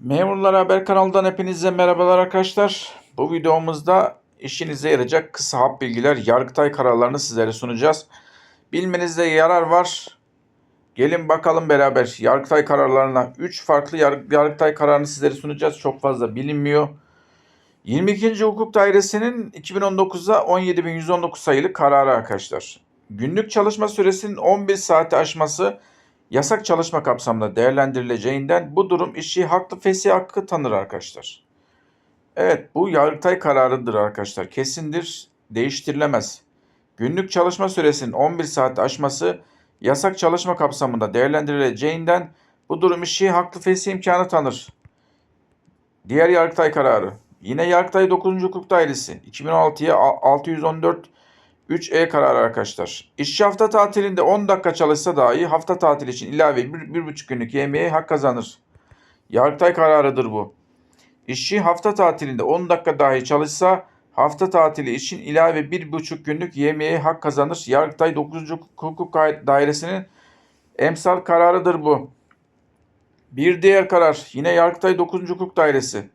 Memurlar Haber kanalından hepinize merhabalar arkadaşlar. Bu videomuzda işinize yarayacak kısa hap bilgiler, Yargıtay kararlarını sizlere sunacağız. Bilmenizde yarar var. Gelin bakalım beraber Yargıtay kararlarına 3 farklı Yar- Yargıtay kararını sizlere sunacağız. Çok fazla bilinmiyor. 22. Hukuk Dairesi'nin 2019'da 17.119 sayılı kararı arkadaşlar. Günlük çalışma süresinin 11 saati aşması yasak çalışma kapsamında değerlendirileceğinden bu durum işçi haklı fesih hakkı tanır arkadaşlar. Evet bu Yargıtay kararıdır arkadaşlar. Kesindir, değiştirilemez. Günlük çalışma süresinin 11 saat aşması yasak çalışma kapsamında değerlendirileceğinden bu durum işçi haklı fesih imkanı tanır. Diğer Yargıtay kararı. Yine Yargıtay 9. Hukuk Dairesi 2016'ya 614 3E kararı arkadaşlar. İşçi hafta tatilinde 10 dakika çalışsa dahi hafta tatili için ilave 1,5 günlük yemeğe hak kazanır. Yargıtay kararıdır bu. İşçi hafta tatilinde 10 dakika dahi çalışsa hafta tatili için ilave 1,5 günlük yemeğe hak kazanır. Yargıtay 9. Hukuk Dairesi'nin emsal kararıdır bu. Bir diğer karar yine Yargıtay 9. Hukuk Dairesi.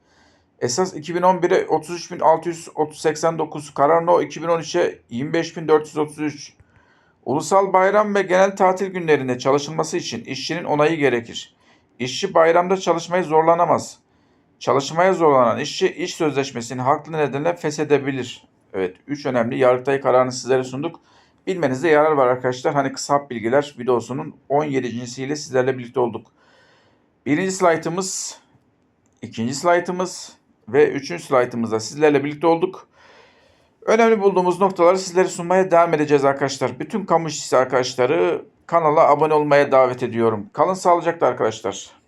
Esas 2011'e 33.689, karar no 2013'e 25.433. Ulusal bayram ve genel tatil günlerinde çalışılması için işçinin onayı gerekir. İşçi bayramda çalışmaya zorlanamaz. Çalışmaya zorlanan işçi iş sözleşmesini haklı nedenle feshedebilir. Evet 3 önemli Yargıtay kararını sizlere sunduk. Bilmenizde yarar var arkadaşlar. Hani kısa bilgiler videosunun 17.siyle sizlerle birlikte olduk. Birinci slaytımız, ikinci slaytımız ve üçüncü slaytımızda sizlerle birlikte olduk. Önemli bulduğumuz noktaları sizlere sunmaya devam edeceğiz arkadaşlar. Bütün kamu işçisi arkadaşları kanala abone olmaya davet ediyorum. Kalın sağlıcakla arkadaşlar.